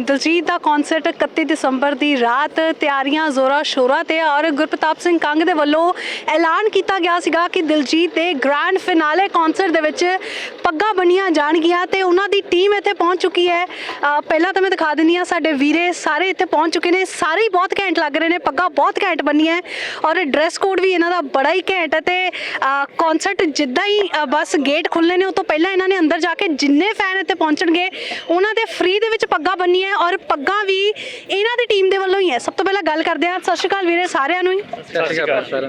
ਦਲਜੀਤ ਦਾ concert 31 ਦਸੰਬਰ ਦੀ ਰਾਤ, ਤਿਆਰੀਆਂ, ਜ਼ੋਰਾਂ, ਸ਼ੋਰਾਂ ਤੇ ਔਰ ਗੁਰਪ੍ਰਤਾਪ ਸਿੰਘ ਕੰਗ ਦੇ ਵੱਲੋਂ ਐਲਾਨ ਕੀਤਾ ਗਿਆ ਸੀਗਾ ਕਿ ਦਿਲਜੀਤ ਦੇ ਗ੍ਰੈਂਡ ਫਿਨਾਲੇ ਕਨਸਰਟ ਦੇ ਵਿੱਚ ਪੱਗਾਂ ਬੰਨੀਆਂ ਜਾਣਗੀਆਂ ਤੇ ਉਹਨਾਂ ਦੀ ਟੀਮ ਇੱਥੇ ਪਹੁੰਚ ਚੁੱਕੀ ਹੈ। ਪਹਿਲਾਂ ਤਾਂ ਮੈਂ ਦਿਖਾ ਦਿੰਨੀ ਆ ਸਾਡੇ ਵੀਰੇ ਸਾਰੇ ਇੱਥੇ ਪਹੁੰਚ ਚੁੱਕੇ ਨੇ। ਸਾਰੇ ਹੀ ਬਹੁਤ ਘੈਂਟ ਲੱਗ ਰਹੇ ਨੇ, ਪੱਗਾਂ ਬਹੁਤ ਘੈਂਟ ਬੰਨੀਆਂ ਔਰ ਡਰੈਸ ਕੋਡ ਵੀ ਇਹਨਾਂ ਦਾ ਬੜਾ ਹੀ ਘੈਂਟ ਹੈ ਤੇ ਕਨਸਰਟ ਜਿੱਦਾਂ ਹੀ ਬਸ ਗੇਟ ਖੁੱਲ੍ਹਣੇ ਨੇ ਉਹ ਤੋਂ ਪਹਿਲਾਂ ਇਹਨਾਂ ਨੇ ਅੰਦਰ ਜਾ ਕੇ ਜਿੰਨੇ ਫੈਨ ਇੱਥੇ ਪਹੁੰਚਣਗੇ, ਉਹਨਾਂ ਦੇ ਫ੍ਰੀ ਦੇ ਵਿੱਚ ਪੱਗਾਂ ਬੰਨੀਆਂ ਹੈ ਔਰ ਪੱਗਾਂ ਵੀ ਇਹਨਾਂ ਦੀ ਟੀਮ ਦੇ ਵੱਲੋਂ ਹੀ ਹੈ। ਸਭ ਤੋਂ ਪਹਿਲਾਂ ਗੱਲ ਕਰਦੇ ਹਾਂ। ਸਤਿ ਸ਼੍ਰੀ ਅਕਾਲ ਵੀਰੇ ਸਾਰਿਆਂ ਨੂੰ ਹੀ। ਸਤਿ ਸ਼੍ਰੀ ਅਕਾਲ ਸਰ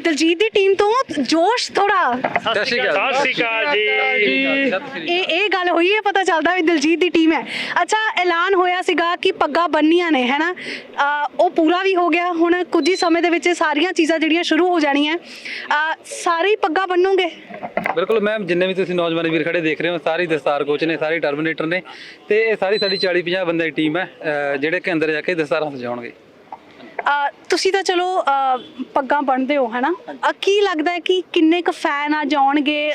ਦਲਜੀਤ ਦੀ ਟੀਮ ਤੋਂ ਜੋਸ਼ ਥੋੜਾ ਸਤਿ ਸ਼੍ਰੀ ਅਕਾਲ। ਸਤਿ ਸ਼੍ਰੀ ਅਕਾਲ ਜੀ। ਇਹ ਇਹ ਗੱਲ ਹੋਈ ਹੈ ਪਤਾ ਚੱਲਦਾ ਵੀ ਦਿਲਜੀਤ ਦੀ ਟੀਮ ਹੈ। ਅੱਛਾ ਐਲਾਨ ਹੋਇਆ ਸੀਗਾ ਕਿ ਪੱਗਾਂ ਬੰਨੀਆਂ ਨੇ ਹੈਨਾ? ਅਹ ਉਹ ਪੂਰਾ ਵੀ ਹੋ ਗਿਆ। ਹੁਣ ਕੁਝ ਹੀ ਸਮੇਂ ਦੇ ਵਿੱਚ ਇਹ ਸਾਰੀਆਂ ਚੀਜ਼ਾਂ ਜਿਹੜੀਆਂ ਸ਼ੁਰੂ ਹੋ ਜਾਣੀਆਂ। ਅਹ ਸਾਰੇ ਹੀ ਪੱਗਾਂ ਬੰਨੋਗੇ? ਬਿਲਕੁਲ ਮੈਮ ਜਿੰਨੇ ਵੀ ਤੁਸੀਂ ਨੌਜਵਾਨ ਵੀਰ ਖੜੇ ਦੇਖ ਰਹੇ ਹੋ ਸਾਰੇ ਹੀ ਦਸਤਾਰ ਕੋਚ ਨੇ ਸਾਰੇ ਟਰਮੀਨੇਟਰ ਨੇ ਤੇ ਇਹ ਸਾਰੀ ਸਾਡੀ 40 50 ਬੰਦੇ ਦੀ ਟੀਮ ਹੈ ਜਿਹੜੇ ਕਿ ਅੰਦਰ ਜਾ ਕੇ ਦਸਤਾਰਾਂ ਸਜਾਉਣਗੇ। ਤੁਸੀਂ ਤਾਂ ਚਲੋ ਪੱਗਾਂ ਬੰਨਦੇ ਹੋ ਹੈਨਾ? ਕੀ ਲੱਗਦਾ ਹੈ ਕਿ ਕਿੰਨੇ ਕੁ ਫੈਨ ਆ ਜਾਣਗੇ?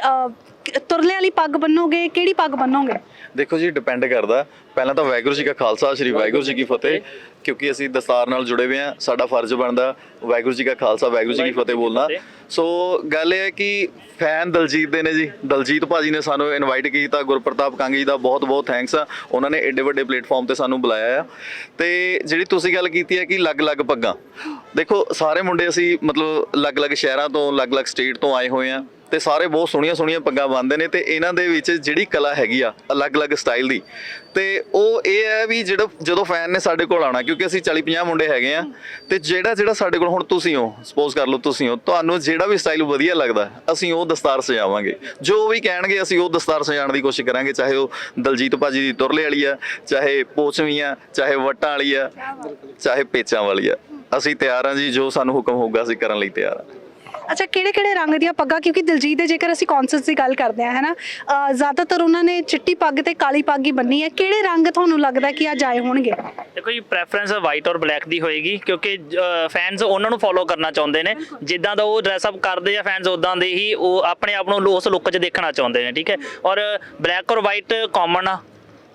ਤੁਰਲੇ ਵਾਲੀ ਪੱਗ ਬੰਨੋਗੇ ਕਿਹੜੀ ਪੱਗ ਬੰਨੋਗੇ? ਦੇਖੋ ਜੀ ਡਿਪੈਂਡ ਕਰਦਾ। ਪਹਿਲਾਂ ਤਾਂ ਵਾਹਿਗੁਰੂ ਜੀ ਕਾ ਖਾਲਸਾ ਸ੍ਰੀ ਵਾਹਿਗੁਰੂ ਜੀ ਕੀ ਫਤਿਹ। ਕਿਉਂਕਿ ਅਸੀਂ ਦਸਤਾਰ ਨਾਲ ਜੁੜੇ ਹੋਏ ਆ ਸਾਡਾ ਫਰਜ਼ ਬਣਦਾ ਵਾਹਿਗੁਰੂ ਜੀ ਕਾ ਖਾਲਸਾ ਵਾਹਿਗੁਰੂ ਜੀ ਕੀ ਫਤਿਹ ਬੋਲਣਾ। ਸੋ ਗੱਲ ਇਹ ਹੈ ਕਿ ਫੈਨ ਦਲਜੀਤ ਦੇ ਨੇ ਜੀ। ਦਲਜੀਤ ਭਾਜੀ ਨੇ ਸਾਨੂੰ ਇਨਵਾਈਟ ਕੀਤਾ ਗੁਰਪ੍ਰਤਾਪ ਕੰਗ ਜੀ ਦਾ ਬਹੁਤ ਬਹੁਤ ਥੈਂਕਸ ਆ। ਉਹਨਾਂ ਨੇ ਏਡੇ ਵੱਡੇ ਪਲੇਟਫਾਰਮ ਤੇ ਸਾਨੂੰ ਬੁਲਾਇਆ ਆ। ਤੇ ਜਿਹੜੀ ਤੁਸੀਂ ਗੱਲ ਕੀਤੀ ਹੈ ਕਿ ਅਲੱਗ-ਅਲੱਗ ਪੱਗਾਂ। ਦੇਖੋ ਸਾਰੇ ਮੁੰਡੇ ਅਸੀਂ ਮਤਲਬ ਅਲੱਗ-ਅਲੱਗ ਸ਼ਹਿਰਾਂ ਤੋਂ ਅਲੱਗ-ਅਲੱਗ ਸਟੇਟ ਤੋਂ ਆਏ ਹੋਏ ਆ। ਤੇ ਸਾਰੇ ਬਹੁਤ ਸੋਹਣੀਆਂ ਸੋਹਣੀਆਂ ਪੱਗਾਂ ਬੰਨਦੇ ਨੇ ਤੇ ਇਹਨਾਂ ਦੇ ਵਿੱਚ ਜਿਹੜੀ ਕਲਾ ਹੈਗੀ ਆ, ਅਲੱਗ-ਅਲੱਗ ਸਟਾਈਲ ਦੀ। ਤੇ ਉਹ ਇਹ ਹੈ ਵੀ ਜਿਹੜਾ ਜਦੋਂ ਫੈਨ ਨੇ ਸਾਡੇ ਕੋਲ ਆਣਾ ਕਿਉਂਕਿ ਅਸੀਂ 40-50 ਮੁੰਡੇ ਹੈਗੇ ਆ, ਤੇ ਜਿਹੜਾ ਜਿਹੜਾ ਸਾਡੇ ਕੋਲ ਹੁਣ ਤੁਸੀਂ ਹੋ ਸਪੋਜ਼ ਕਰ ਲਓ ਤੁਸੀਂ ਹੋ, ਤੁਹਾਨੂੰ ਜਿਹੜਾ ਵੀ ਸਟਾਈਲ ਵਧੀਆ ਲੱਗਦਾ, ਅਸੀਂ ਉਹ ਦਸਤਾਰ ਸਜਾਵਾਂਗੇ। ਜੋ ਵੀ ਕਹਿਣਗੇ, ਅਸੀਂ ਉਹ ਦਸਤਾਰ ਸਜਾਉਣ ਦੀ ਕੋਸ਼ਿਸ਼ ਕਰਾਂਗੇ, ਚਾਹੇ ਉਹ ਦਲਜੀਤ ਭਾਜੀ ਦੀ ਤੁਰਲੇ ਵਾਲੀ ਆ, ਚਾਹੇ ਪੋਚਵੀਂ ਆ, ਚਾਹੇ ਵੱਟਾਂ ਵਾਲੀ ਆ, ਚਾਹੇ ਪੇਚਾਂ ਵਾਲੀ ਆ। ਅਸੀਂ ਤਿਆਰ ਆ ਜੀ, ਜੋ ਸਾਨੂੰ ਹੁਕਮ ਹੋਊਗਾ, ਅਸੀਂ ਕਰਨ ਲਈ ਤਿਆਰ ਆ। ਅੱਛਾ ਕਿਹੜੇ ਕਿਹੜੇ ਰੰਗ ਦੀਆਂ ਪੱਗਾਂ? ਕਿਉਂਕਿ ਦਿਲਜੀਤ ਦੇ ਜੇਕਰ ਅਸੀਂ ਕਨਸਰਟ ਦੀ ਗੱਲ ਕਰਦੇ ਹਾਂ ਹੈਨਾ? ਜ਼ਿਆਦਾਤਰ ਉਹਨਾਂ ਨੇ ਚਿੱਟੀ ਪੱਗ ਤੇ ਕਾਲੀ ਪੱਗ ਹੀ ਬੰਨੀ ਹੈ। ਕਿਹੜੇ ਰੰਗ ਤੁਹਾਨੂੰ ਲੱਗਦਾ ਕਿ ਅੱਜ ਆਏ ਹੋਣਗੇ? ਦੇਖੋ ਜੀ ਪ੍ਰੈਫਰੈਂਸ ਵਾਈਟ ਔਰ ਬਲੈਕ ਦੀ ਹੋਏਗੀ ਕਿਉਂਕਿ ਫੈਨਸ ਉਹਨਾਂ ਨੂੰ ਫੋਲੋ ਕਰਨਾ ਚਾਹੁੰਦੇ ਨੇ। ਜਿੱਦਾਂ ਦਾ ਉਹ ਡਰੈਸ ਅਪ ਕਰਦੇ ਆ ਫੈਨਸ ਉਦਾਂ ਦੇ ਹੀ ਉਹ ਆਪਣੇ ਆਪ ਨੂੰ ਉਸ ਲੁੱਕ 'ਚ ਦੇਖਣਾ ਚਾਹੁੰਦੇ ਨੇ ਠੀਕ ਹੈ? ਔਰ ਬਲੈਕ ਔਰ ਵਾਈਟ ਕਾਮਨ ਆ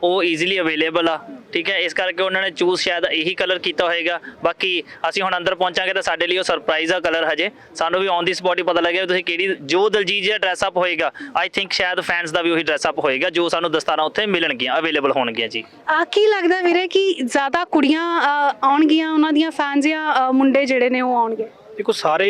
ਉਹ ਈਜ਼ੀਲੀ ਅਵੇਲੇਬਲ ਆ। ਠੀਕ ਹੈ ਇਸ ਕਰਕੇ ਉਹਨਾਂ ਨੇ ਚੂਜ਼ ਸ਼ਾਇਦ ਇਹੀ ਕਲਰ ਕੀਤਾ ਹੋਏਗਾ। ਬਾਕੀ ਅਸੀਂ ਹੁਣ ਅੰਦਰ ਪਹੁੰਚਾਂਗੇ ਤਾਂ ਸਾਡੇ ਲਈ ਉਹ ਸਰਪ੍ਰਾਈਜ਼ ਆ ਕਲਰ ਹਜੇ। ਸਾਨੂੰ ਵੀ ਔਨ ਦੀ ਸਪੌਟ ਹੀ ਪਤਾ ਲੱਗਿਆ ਵੀ ਤੁਸੀਂ ਕਿਹੜੀ ਜੋ ਦਲਜੀਤ ਜੀ ਦਾ ਡਰੈਸ ਅਪ ਹੋਏਗਾ ਆਈ ਥਿੰਕ ਸ਼ਾਇਦ ਫੈਨਸ ਦਾ ਵੀ ਉਹੀ ਡਰੈਸ ਅਪ ਹੋਏਗਾ ਜੋ ਸਾਨੂੰ ਦਸਤਾਰਾਂ ਉੱਥੇ ਮਿਲਣਗੀਆਂ ਅਵੇਲੇਬਲ ਹੋਣਗੀਆਂ ਜੀ। ਆ ਕੀ ਲੱਗਦਾ ਵੀਰੇ ਕਿ ਜ਼ਿਆਦਾ ਕੁੜੀਆਂ ਅਹ, ਆਉਣਗੀਆਂ ਉਹਨਾਂ ਦੀਆਂ ਫੈਨਸ ਜਾਂ ਅਹ, ਮੁੰਡੇ ਜਿਹੜੇ ਨੇ ਉਹ ਆਉਣਗੇ? ਦੇਖੋ, ਸਾਰੇ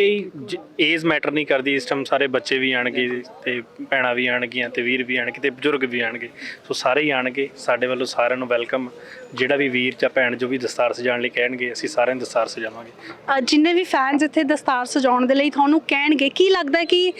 ਏਜ ਮੈਟਰ ਨਹੀਂ ਕਰਦੀ ਇਸ ਟਾਈਮ ਸਾਰੇ ਬੱਚੇ ਵੀ ਆਣਗੇ ਤੇ ਭੈਣਾਂ ਵੀ ਆਣਗੀਆਂ ਤੇ ਵੀਰ ਵੀ ਆਣਗੇ ਤੇ ਬਜ਼ੁਰਗ ਵੀ ਆਣਗੇ ਸੋ ਸਾਰੇ ਹੀ ਆਣਗੇ ਸਾਡੇ ਵੱਲੋਂ ਸਾਰਿਆਂ ਨੂੰ ਵੈਲਕਮ ਜਿਹੜਾ ਵੀ ਵੀਰ ਜਾਂ ਭੈਣ ਜੋ ਵੀ ਦਸਤਾਰ ਸਜਾਉਣ ਲਈ ਕਹਿਣਗੇ, ਅਸੀਂ ਸਾਰਿਆਂ ਨੂੰ ਦਸਤਾਰ ਸਜਾਵਾਂਗੇ। ਜਿੰਨੇ ਵੀ ਫੈਨਸ ਇੱਥੇ ਦਸਤਾਰ ਸਜਾਉਣ ਦੇ ਲਈ ਤੁਹਾਨੂੰ ਕਹਿਣਗੇ, ਕੀ ਲੱਗਦਾ ਕਿ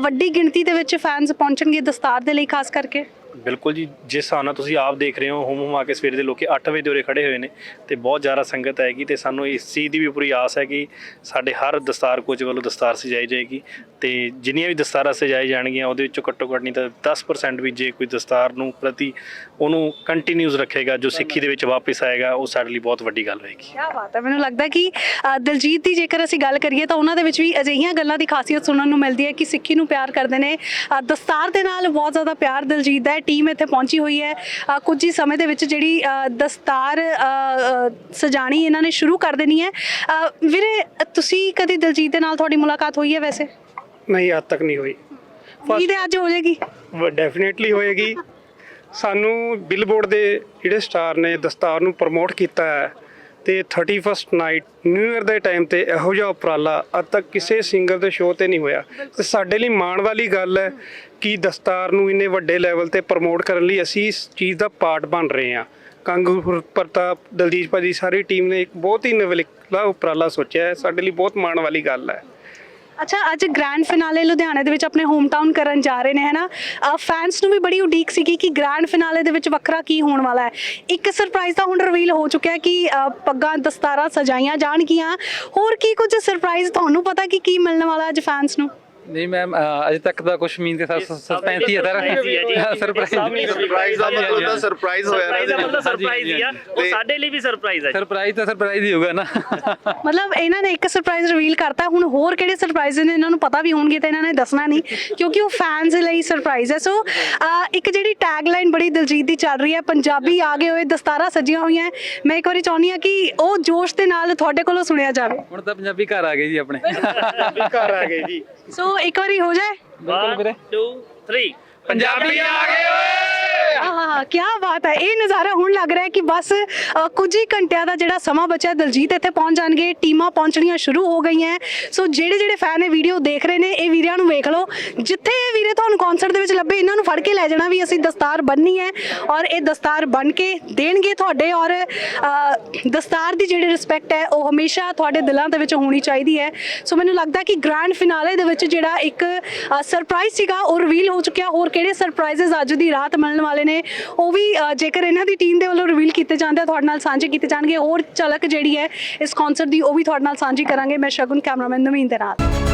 ਵੱਡੀ ਗਿਣਤੀ ਦੇ ਵਿੱਚ ਫੈਨਸ ਪਹੁੰਚਣਗੇ ਦਸਤਾਰ ਦੇ ਲਈ, ਖਾਸ ਕਰਕੇ? ਬਿਲਕੁਲ ਜੀ, ਜਿਸ ਹਿਸਾਬ ਨਾਲ ਤੁਸੀਂ ਆਪ ਦੇਖ ਰਹੇ ਹੋ, ਹੁਮ ਹੁਮਾ ਕੇ ਸਵੇਰ ਦੇ ਲੋਕੀ 8 ਵਜੇ ਦੇ ਉਰੇ ਖੜੇ ਹੋਏ ਨੇ ਤੇ ਬਹੁਤ ਜ਼ਿਆਦਾ ਸੰਗਤ ਆਏਗੀ ਤੇ ਸਾਨੂੰ ਇਸ ਚੀਜ਼ ਦੀ ਵੀ ਪੂਰੀ ਆਸ ਹੈ ਕਿ ਸਾਡੇ ਹਰ ਦਸਤਾਰ ਕੋਚ ਵੱਲੋਂ ਦਸਤਾਰ ਸਜਾਈ ਜਾਏਗੀ ਤੇ ਜਿੰਨੀਆਂ ਵੀ ਦਸਤਾਰਾਂ ਸਜਾਈ ਜਾਣਗੀਆਂ, ਉਹਦੇ ਵਿੱਚੋਂ ਘੱਟੋ ਘੱਟ ਨਹੀਂ ਤਾਂ 10% ਵੀ ਜੇ ਕੋਈ ਦਸਤਾਰ ਨੂੰ ਪ੍ਰਤੀ ਉਹਨੂੰ ਕੰਟੀਨਿਊਸ ਰੱਖੇਗਾ, ਜੋ ਸਿੱਖੀ ਦੇ ਵਿੱਚ ਵਾਪਸ ਆਏਗਾ, ਉਹ ਸਾਡੇ ਲਈ ਬਹੁਤ ਵੱਡੀ ਗੱਲ ਹੋਏਗੀ। ਕੀ ਬਾਤ ਹੈ, ਮੈਨੂੰ ਲੱਗਦਾ ਕਿ ਦਲਜੀਤ ਦੀ ਜੇਕਰ ਅਸੀਂ ਗੱਲ ਕਰੀਏ ਤਾਂ ਉਹਨਾਂ ਦੇ ਵਿੱਚ ਵੀ ਅਜਿਹੀਆਂ ਗੱਲਾਂ ਦੀ ਖਾਸੀਅਤ ਸੁਣਨ ਨੂੰ ਮਿਲਦੀ ਹੈ ਕਿ ਸਿੱਖੀ ਨੂੰ ਪਿਆਰ ਕਰਦੇ ਨੇ। ਦਸਤਾਰ ਦੇ ਨਾਲ ਬਹੁਤ ਜ਼ਿਆਦਾ ਪਿਆਰ ਦਿਲਜੀਤ ਦਾ ਹੈ ਟੀਮ ਇੱਥੇ ਪਹੁੰਚੀ ਹੋਈ ਹੈ। ਕੁਝ ਹੀ ਸਮੇਂ ਦੇ ਵਿੱਚ ਜਿਹੜੀ ਦਸਤਾਰ ਸਜਾਣੀ ਇਹਨਾਂ ਨੇ ਸ਼ੁਰੂ ਕਰ ਦੇਣੀ ਹੈ। ਵੀਰੇ ਤੁਸੀਂ ਕਦੀ ਦਿਲਜੀਤ ਦੇ ਨਾਲ ਤੁਹਾਡੀ ਮੁਲਾਕਾਤ ਹੋਈ ਹੈ ਵੈਸੇ? ਨਹੀਂ ਅੱਜ ਤੱਕ ਨਹੀਂ ਹੋਈ। ਉਮੀਦ ਹੈ ਅੱਜ ਹੋ ਜਾਏਗੀ। ਡੈਫੀਨੇਟਲੀ ਹੋਏਗੀ। ਸਾਨੂੰ ਬਿਲਬੋਰਡ ਦੇ ਜਿਹੜੇ ਸਟਾਰ ਨੇ ਦਸਤਾਰ ਨੂੰ ਪ੍ਰਮੋਟ ਕੀਤਾ ਹੈ। ਤੇ 31st ਨਾਈਟ ਨਿਊ ਇਅਰ ਦੇ ਟਾਈਮ ਤੇ ਇਹੋ ਜਿਹਾ ਉਪਰਾਲਾ ਅੱਜ ਤੱਕ ਕਿਸੇ ਸਿੰਗਰ ਦੇ ਸ਼ੋਅ ਤੇ ਨਹੀਂ ਹੋਇਆ। ਤੇ ਸਾਡੇ ਲਈ ਮਾਣ ਵਾਲੀ ਗੱਲ ਹੈ ਕਿ ਦਸਤਾਰ ਨੂੰ ਇੰਨੇ ਵੱਡੇ ਲੈਵਲ ਤੇ ਪ੍ਰਮੋਟ ਕਰਨ ਲਈ ਅਸੀਂ ਇਸ ਚੀਜ਼ ਦਾ ਪਾਰਟ ਬਣ ਰਹੇ ਹਾਂ। ਕੰਗ ਪ੍ਰਤਾਪ, ਦਲਜੀਤ ਭਾਜੀ ਸਾਰੀ ਟੀਮ ਨੇ ਇੱਕ ਬਹੁਤ ਹੀ ਨਵਲਿਕਲਾ ਉਪਰਾਲਾ ਸੋਚਿਆ ਹੈ। ਸਾਡੇ ਲਈ ਬਹੁਤ ਮਾਣ ਵਾਲੀ ਗੱਲ ਹੈ। ਅੱਛਾ ਅੱਜ ਗ੍ਰੈਂਡ ਫਿਨਾਲੇ ਲੁਧਿਆਣੇ ਦੇ ਵਿੱਚ ਆਪਣੇ ਹੋਮ ਟਾਊਨ ਕਰਨ ਜਾ ਰਹੇ ਨੇ ਹੈਨਾ? ਫੈਨਸ ਨੂੰ ਵੀ ਬੜੀ ਉਡੀਕ ਸੀਗੀ ਕਿ ਗ੍ਰੈਂਡ ਫਿਨਾਲੇ ਦੇ ਵਿੱਚ ਵੱਖਰਾ ਕੀ ਹੋਣ ਵਾਲਾ ਹੈ। ਇੱਕ ਸਰਪ੍ਰਾਈਜ਼ ਤਾਂ ਹੁਣ ਰਿਵੀਲ ਹੋ ਚੁੱਕਿਆ ਕਿ ਅ, ਪੱਗਾਂ ਦਸਤਾਰਾਂ ਸਜਾਈਆਂ ਜਾਣਗੀਆਂ। ਹੋਰ ਕੀ ਕੁਝ ਸਰਪ੍ਰਾਈਜ਼ ਤੁਹਾਨੂੰ ਪਤਾ ਕਿ ਕੀ ਮਿਲਣ ਵਾਲਾ ਅੱਜ ਫੈਨਸ ਨੂੰ? ਨਹੀਂ ਮੈਮ ਅਜੇ ਤੱਕ ਦਾ ਕੁਝ ਮੀਨ ਤੇ ਸਸਪੈਂਸ ਹੀ ਹੈ। ਸਰ ਸਰਪ੍ਰਾਈਜ਼ ਸਰਪ੍ਰਾਈਜ਼ ਦਾ ਮਤਲਬ ਤਾਂ ਸਰਪ੍ਰਾਈਜ਼ ਹੋਇਆ ਸਰਪ੍ਰਾਈਜ਼ ਦਾ ਨਾ ਮਤਲਬ ਸਰਪ੍ਰਾਈਜ਼ ਹੀ ਆ। ਉਹ ਤੇ- ਸਾਡੇ ਲਈ ਵੀ ਸਰਪ੍ਰਾਈਜ਼ ਹੈ ਜੀ। ਸਰਪ੍ਰਾਈਜ਼ ਤਾਂ ਸਰਪ੍ਰਾਈਜ਼ ਹੀ ਹੋਊਗਾ ਨਾ। ਮਤਲਬ ਇਹਨਾਂ ਨੇ ਇੱਕ ਸਰਪ੍ਰਾਈਜ਼ ਰਿਵੀਲ ਕਰਤਾ। ਹੁਣ ਹੋਰ ਕਿਹੜੇ ਸਰਪ੍ਰਾਈਜ਼ ਨੇ? ਇਹਨਾਂ ਨੂੰ ਪਤਾ ਵੀ ਹੋਣਗੇ ਤਾਂ ਇਹਨਾਂ ਨੇ ਦੱਸਣਾ ਨਹੀਂ ਕਿਉਂਕਿ ਉਹ ਫੈਨਸ ਲਈ ਸਰਪ੍ਰਾਈਜ਼ ਹੈ। ਸੋ ਇੱਕ ਜਿਹੜੀ ਟੈਗ ਲਾਈਨ ਬੜੀ ਦਿਲਜੀਤ ਦੀ ਚੱਲ ਰਹੀ ਹੈ ਪੰਜਾਬੀ ਆ ਗਏ ਹੋਏ ਦਸਤਾਰਾਂ ਸਜੀਆਂ ਹੋਈਆਂ। ਮੈਂ ਇੱਕ ਵਾਰੀ ਚਾਹੁੰਦੀ ਹਾਂ ਕਿ ਉਹ ਜੋਸ਼ ਦੇ ਨਾਲ ਤੁਹਾਡੇ ਕੋਲੋਂ ਸੁਣਿਆ ਜਾਵੇ। ਹੁਣ ਤਾਂ ਪੰਜਾਬੀ ਘਰ ਆ ਗਏ ਜੀ ਆਪਣੇ। ਘਰ ਆ ਗਏ ਜੀ। ਸੋ ਇੱਕ ਵਾਰੀ ਹੋ ਜਾਏ? ਬਿਲਕੁਲ ਵੀਰੇ 1 2 3 ਪੰਜਾਬੀ ਆ ਗਏ ਆਹ ਕੀ ਬਾਤ ਹੈ। ਇਹ ਨਜ਼ਾਰਾ ਹੁਣ ਲੱਗ ਰਿਹਾ ਹੈ ਕਿ ਬਸ ਅ, ਕੁਝ ਹੀ ਘੰਟਿਆਂ ਦਾ ਜਿਹੜਾ ਸਮਾਂ ਬਚਿਆ ਦਲਜੀਤ ਇੱਥੇ ਪਹੁੰਚ ਜਾਣਗੇ। ਟੀਮਾਂ ਪਹੁੰਚਣੀਆਂ ਸ਼ੁਰੂ ਹੋ ਗਈਆਂ ਸੋ ਜਿਹੜੇ ਜਿਹੜੇ ਫੈਨ ਇਹ ਵੀਡੀਓ ਦੇਖ ਰਹੇ ਨੇ ਇਹ ਵੀਰਿਆਂ ਨੂੰ ਵੇਖ ਲਓ। ਜਿੱਥੇ ਇਹ ਵੀਰੇ ਤੁਹਾਨੂੰ ਕਨਸਰਟ ਦੇ ਵਿੱਚ ਲੱਭੇ ਇਹਨਾਂ ਨੂੰ ਫੜ ਕੇ ਲੈ ਜਾਣਾ ਵੀ ਅਸੀਂ ਦਸਤਾਰ ਬੰਨਣੀ ਹੈ ਔਰ ਇਹ ਦਸਤਾਰ ਬਨ ਕੇ ਦੇਣਗੇ ਤੁਹਾਡੇ ਔਰ ਅ, ਦਸਤਾਰ ਦੀ ਜਿਹੜੀ ਰਿਸਪੈਕਟ ਹੈ ਉਹ ਹਮੇਸ਼ਾ ਤੁਹਾਡੇ ਦਿਲਾਂ ਦੇ ਵਿੱਚ ਹੋਣੀ ਚਾਹੀਦੀ ਹੈ। ਸੋ ਮੈਨੂੰ ਲੱਗਦਾ ਕਿ ਗ੍ਰੈਂਡ ਫਿਨਾਲੇ ਦੇ ਵਿੱਚ ਜਿਹੜਾ ਇੱਕ ਸਰਪ੍ਰਾਈਜ਼ ਸੀਗਾ ਉਹ ਰਿਵੀਲ ਹੋ ਚੁੱਕਿਆ। ਹੋਰ ਕਿਹੜੇ ਸਰਪ੍ਰਾਈਜ਼ਸ ਅੱਜ ਦੀ ਰਾਤ ਮਿਲਣ ਵਾਲੇ ਨੇ? ਨੇ ਉਹ ਵੀ ਅ, ਜੇਕਰ ਇਹਨਾਂ ਦੀ ਟੀਮ ਦੇ ਵੱਲੋਂ ਰਿਵੀਲ ਕੀਤੇ ਜਾਂਦੇ ਆ ਤੁਹਾਡੇ ਨਾਲ ਸਾਂਝੇ ਕੀਤੇ ਜਾਣਗੇ। ਹੋਰ ਝਲਕ ਜਿਹੜੀ ਹੈ ਇਸ ਕਨਸਰਟ ਦੀ ਉਹ ਵੀ ਤੁਹਾਡੇ ਨਾਲ ਸਾਂਝੀ ਕਰਾਂਗੇ। ਮੈਂ ਸ਼ਗੁਨ ਕੈਮਰਾਮੈਨ ਨਵੀਨ ਦੇ ਨਾਲ।